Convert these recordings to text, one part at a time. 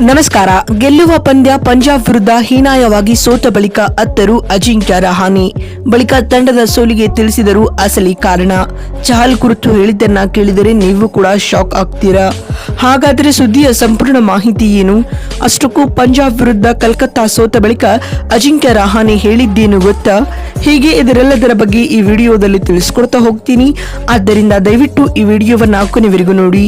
ನಮಸ್ಕಾರ. ಗೆಲ್ಲುವ ಪಂದ್ಯ ಪಂಜಾಬ್ ವಿರುದ್ಧ ಹೀನಾಯವಾಗಿ ಸೋತ ಬಳಿಕ ಅತ್ತರು ಅಜಿಂಕ್ಯ ರಹಾನೆ ಬಳಿಕ ತಂಡದ ಸೋಲಿಗೆ ತಿಳಿಸಿದರು ಅಸಲಿ ಕಾರಣ. ಚಹಲ್ ಕುರಿತು ಹೇಳಿದ್ದನ್ನ ಕೇಳಿದರೆ ನೀವು ಕೂಡ ಶಾಕ್ ಆಗ್ತೀರಾ? ಹಾಗಾದರೆ ಸುದ್ದಿಯ ಸಂಪೂರ್ಣ ಮಾಹಿತಿ ಏನು? ಅಷ್ಟಕ್ಕೂ ಪಂಜಾಬ್ ವಿರುದ್ಧ ಕಲ್ಕತ್ತಾ ಸೋತ ಬಳಿಕ ಅಜಿಂಕ್ಯ ರಹಾನೆ ಹೇಳಿದ್ದೇನು ಗೊತ್ತಾ? ಹೀಗೆ ಇದರೆಲ್ಲದರ ಬಗ್ಗೆ ಈ ವಿಡಿಯೋದಲ್ಲಿ ತಿಳಿಸ್ಕೊಡ್ತಾ ಹೋಗ್ತೀನಿ. ಆದ್ದರಿಂದ ದಯವಿಟ್ಟು ಈ ವಿಡಿಯೋವನ್ನ ಕೊನೆವರೆಗೂ ನೋಡಿ.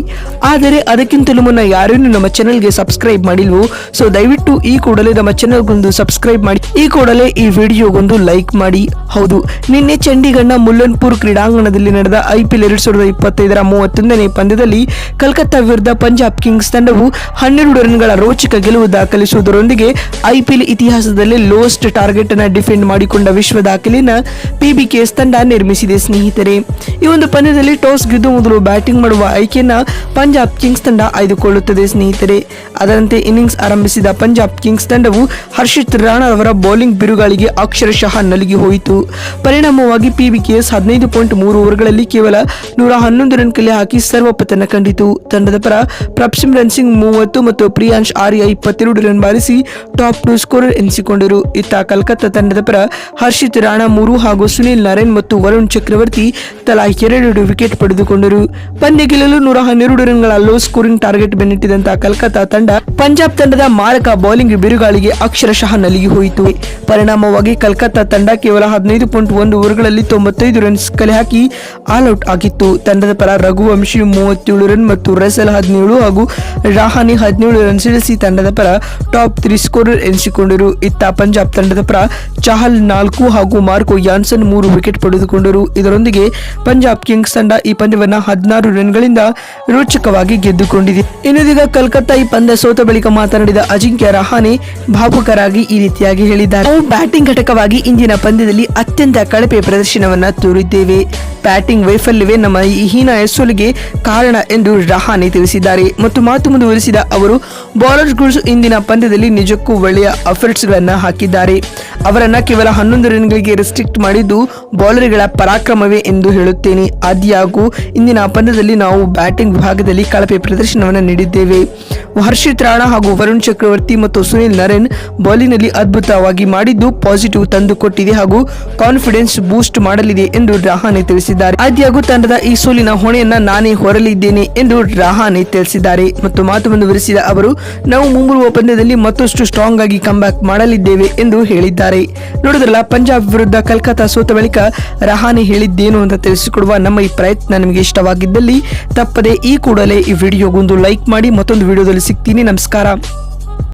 ಆದರೆ ಅದಕ್ಕಿಂತಲೂ ಮುನ್ನ ಯಾರೇನು ನಮ್ಮ ಚಾನೆಲ್ಗೆ ಸಬ್ಸ್ಕ್ರೈಬ್ ಮಾಡಿಲ್ವೋ? ಸೊ ದಯವಿಟ್ಟು ಈ ಕೂಡಲೇ ನಮ್ಮ ಚಾನಲ್ಗೊಂದು ಸಬ್ಸ್ಕ್ರೈಬ್ ಮಾಡಿ. ಈ ಕೂಡಲೇ ಈ ವಿಡಿಯೋಗೊಂದು ಲೈಕ್ ಮಾಡಿ. ಹೌದು, ನಿನ್ನೆ ಚಂಡೀಗಢನ ಮುಲ್ಲನ್ಪುರ್ ಕ್ರೀಡಾಂಗಣದಲ್ಲಿ ನಡೆದ ಐಪಿಎಲ್ ಎರಡ್ ಸಾವಿರದ ಇಪ್ಪತ್ತೈದರ ಮೂವತ್ತೊಂದನೇ ಪಂದ್ಯದಲ್ಲಿ ಕಲ್ಕತ್ತಾ ವಿರುದ್ಧ ಪಂಜಾಬ್ ಕಿಂಗ್ಸ್ ತಂಡವು ಹನ್ನೆರಡು ರನ್ಗಳ ರೋಚಕ ಗೆಲುವು ದಾಖಲಿಸುವುದರೊಂದಿಗೆ ಐಪಿಎಲ್ ಇತಿಹಾಸದಲ್ಲಿ ಲೋಯೆಸ್ಟ್ ಟಾರ್ಗೆಟ್ ಅನ್ನು ಡಿಫೆಂಡ್ ಮಾಡಿಕೊಂಡ ವಿಶ್ವ ದಾಖಲೆಯನ್ನ ಪಿಬಿಕೆಎಸ್ ತಂಡ ನಿರ್ಮಿಸಿದೆ, ಸ್ನೇಹಿತರೆ. ಈ ಒಂದು ಪಂದ್ಯದಲ್ಲಿ ಟಾಸ್ ಗೆದ್ದು ಮೊದಲು ಬ್ಯಾಟಿಂಗ್ ಮಾಡುವ ಆಯ್ಕೆಯನ್ನ ಪಂಜಾಬ್ ಕಿಂಗ್ಸ್ ತಂಡ ಆಯ್ದುಕೊಳ್ಳುತ್ತದೆ, ಸ್ನೇಹಿತರೆ. ಅದರಂತೆ ಇನ್ನಿಂಗ್ಸ್ ಆರಂಭಿಸಿದ ಪಂಜಾಬ್ ಕಿಂಗ್ಸ್ ತಂಡವು ಹರ್ಷಿತ್ ರಾಣಾ ಅವರ ಬೌಲಿಂಗ್ ಬಿರುಗಾಳಿಗೆ ಅಕ್ಷರಶಃ ನಲುಗಿ ಹೋಯಿತು. ಪರಿಣಾಮವಾಗಿ ಪಿಬಿಕೆಎಸ್ ಹದಿನೈದು ಪಾಯಿಂಟ್ ಮೂರು ಓವರ್ಗಳಲ್ಲಿ ಕೇವಲ ನೂರ ಹನ್ನೊಂದು ರನ್ ಕಲೆ ಹಾಕಿ ಸರ್ವಪತನ ಕಂಡಿತು. ತಂಡದ ಪರ ಪ್ರಪ್ಸಿಮ್ರನ್ ಸಿಂಗ್ ಮೂವತ್ತು ಮತ್ತು ಪ್ರಿಯಾಂಶ್ ಆರ್ಯ ಇಪ್ಪತ್ತೆರಡು ರನ್ ಬಾರಿಸಿ ಟಾಪ್ ಟು ಸ್ಕೋರರ್ ಎನಿಸಿಕೊಂಡರು. ಇತ್ತ ಕಲ್ಕತ್ತಾ ತಂಡದ ಪರ ಹರ್ಷಿತ್ ರಾಣಾ ಮೂರು ಹಾಗೂ ಸುನಿಲ್ ನಾರಾಯಣ್ ಮತ್ತು ವರುಣ್ ಚಕ್ರವರ್ತಿ ತಲಾ ಎರಡೆರಡು ವಿಕೆಟ್ ಪಡೆದುಕೊಂಡರು. ಪಂದ್ಯ ಗೆಲ್ಲಲು ನೂರ ಹನ್ನೆರಡು ರನ್ಗಳ ಲೋ ಸ್ಕೋರಿಂಗ್ ಟಾರ್ಗೆಟ್ ಬೆನ್ನಿಟ್ಟಿದಂತಹ ಕಲ್ಕತ್ತಾ ತಂಡ ಪಂಜಾಬ್ ತಂಡದ ಮಾರಕ ಬೌಲಿಂಗ್ ಬಿರುಗಾಳಿಗೆ ಅಕ್ಷರಶಃ ನಲಿಗಿ ಹೋಯಿತು. ಪರಿಣಾಮವಾಗಿ ಕಲ್ಕತ್ತಾ ತಂಡ ಕೇವಲ ಹದಿನೈದು ಪಾಯಿಂಟ್ ಒಂದು ಓವರ್ಗಳಲ್ಲಿ ತೊಂಬತ್ತೈದು ರನ್ಸ್ ಕಲೆ ಹಾಕಿ ಆಲ್ ಔಟ್ ಆಗಿತ್ತು. ತಂಡದ ಪರ ರಘುವಂಶಿ ಮೂವತ್ತೇಳು ರನ್ ಮತ್ತು ರಸಲ್ ಹದಿನೇಳು ಹಾಗೂ ರಾಹಾನಿ ಹದಿನೇಳು ರನ್ ಸಿಡಿಸಿ ತಂಡದ ಪರ ಟಾಪ್ ತ್ರೀ ಸ್ಕೋರರ್ ಎನಿಸಿಕೊಂಡರು. ಇತ್ತ ಪಂಜಾಬ್ ತಂಡದ ಪರ ಚಹಲ್ ನಾಲ್ಕು ಹಾಗೂ ಮಾರ್ಕೋ ಯಾನ್ಸನ್ ಮೂರು ವಿಕೆಟ್ ಪಡೆದುಕೊಂಡರು. ಇದರೊಂದಿಗೆ ಪಂಜಾಬ್ ಕಿಂಗ್ಸ್ ತಂಡ ಈ ಪಂದ್ಯವನ್ನ ಹದಿನಾರು ರನ್ಗಳಿಂದ ರೋಚಕವಾಗಿ ಗೆದ್ದುಕೊಂಡಿದೆ. ಇನ್ನುದೀಗ ಕಲ್ಕತ್ತಾ ಈ ಪಂದ್ಯ ಸೋತ ಬಳಿಕ ಮಾತನಾಡಿದ ಅಜಿಂಕ್ಯ ರಹಾನೆ ಭಾವುಕರಾಗಿ ಈ ರೀತಿಯಾಗಿ ಹೇಳಿದ್ದಾರೆ. ನಾವು ಬ್ಯಾಟಿಂಗ್ ಘಟಕವಾಗಿ ಇಂದಿನ ಪಂದ್ಯದಲ್ಲಿ ಅತ್ಯಂತ ಕಳಪೆ ಪ್ರದರ್ಶನವನ್ನ ತೋರಿದ್ದೇವೆ. ಬ್ಯಾಟಿಂಗ್ ವೈಫಲ್ಯವೇ ನಮ್ಮ ಈ ಹೀನ ಸೋಲಿಗೆ ಕಾರಣ ಎಂದು ರಹಾನೆ ತಿಳಿಸಿದ್ದಾರೆ. ಮತ್ತು ಮಾತು ಮುಂದುವರಿಸಿದ ಅವರು ಬೌಲರ್ಗಳು ಇಂದಿನ ಪಂದ್ಯದಲ್ಲಿ ನಿಜಕ್ಕೂ ಒಳ್ಳೆಯ ಅಫರ್ಟ್ಸ್ಗಳನ್ನು ಹಾಕಿದ್ದಾರೆ. ಅವರನ್ನು ಕೇವಲ ಹನ್ನೊಂದು ರನ್ಗಳಿಗೆ ರೆಸ್ಟ್ರಿಕ್ಟ್ ಮಾಡಿದ್ದು ಬೌಲರ್ಗಳ ಪರಾಕ್ರಮವೇ ಎಂದು ಹೇಳುತ್ತೇನೆ. ಆದಿಯಾಗೂ ಇಂದಿನ ಪಂದ್ಯದಲ್ಲಿ ನಾವು ಬ್ಯಾಟಿಂಗ್ ವಿಭಾಗದಲ್ಲಿ ಕಳಪೆ ಪ್ರದರ್ಶನವನ್ನು ನೀಡಿದ್ದೇವೆ. ಹರ್ಷಿತ್ ರಾಣಾ ಹಾಗೂ ವರುಣ್ ಚಕ್ರವರ್ತಿ ಮತ್ತು ಸುನಿಲ್ ನರೇನ್ ಬೌಲಿಂಗ್ನಲ್ಲಿ ಅದ್ಭುತವಾಗಿ ಮಾಡಿದ್ದು ಪಾಸಿಟಿವ್ ತಂದುಕೊಟ್ಟಿದೆ ಹಾಗೂ ಕಾನ್ಫಿಡೆನ್ಸ್ ಬೂಸ್ಟ್ ಮಾಡಲಿದೆ ಎಂದು ರಹಾನೆ ತಿಳಿಸಿದ್ದಾರೆ. ಆದಿಯಾಗೂ ತಂಡದ ಈ ಸೋಲಿನ ಹೊಣೆಯನ್ನ ನಾನೇ ಹೊರಲಿದ್ದೇನೆ ಎಂದು ರಹಾನೆ ತಿಳಿಸಿದ್ದಾರೆ. ಮತ್ತು ಮಾತು ಮುಂದುವರಿಸಿದ ಅವರು ನಾವು ಮುಂಬರುವ ಪಂದ್ಯದಲ್ಲಿ ಮತ್ತಷ್ಟು ಸ್ಟ್ರಾಂಗ್ ಆಗಿ ಕಂಬ್ಯಾಕ್ ಮಾಡಲಿದ್ದೇವೆ ಎಂದು ಹೇಳಿದ್ದಾರೆ. ನೋಡಿದ್ರಲ್ಲ, ಪಂಜಾಬ್ ವಿರುದ್ಧ ಕಲ್ಕತ್ತಾ ಸೋತ ಬಳಿಕ ರಹಾನೆ ಹೇಳಿದ್ದೇನು ಅಂತ ತಿಳಿಸಿಕೊಡುವ ನಮ್ಮ ಈ ಪ್ರಯತ್ನ ನಿಮಗೆ ಇಷ್ಟವಾಗಿದ್ದಲ್ಲಿ ತಪ್ಪದೆ ಈ ಕೂಡಲೇ ಈ ವಿಡಿಯೋಗೊಂದು ಲೈಕ್ ಮಾಡಿ ಮತ್ತೊಂದು ವಿಡಿಯೋದಲ್ಲಿ ಸಿಗ್ತೀನಿ. ನಮಸ್ಕಾರ.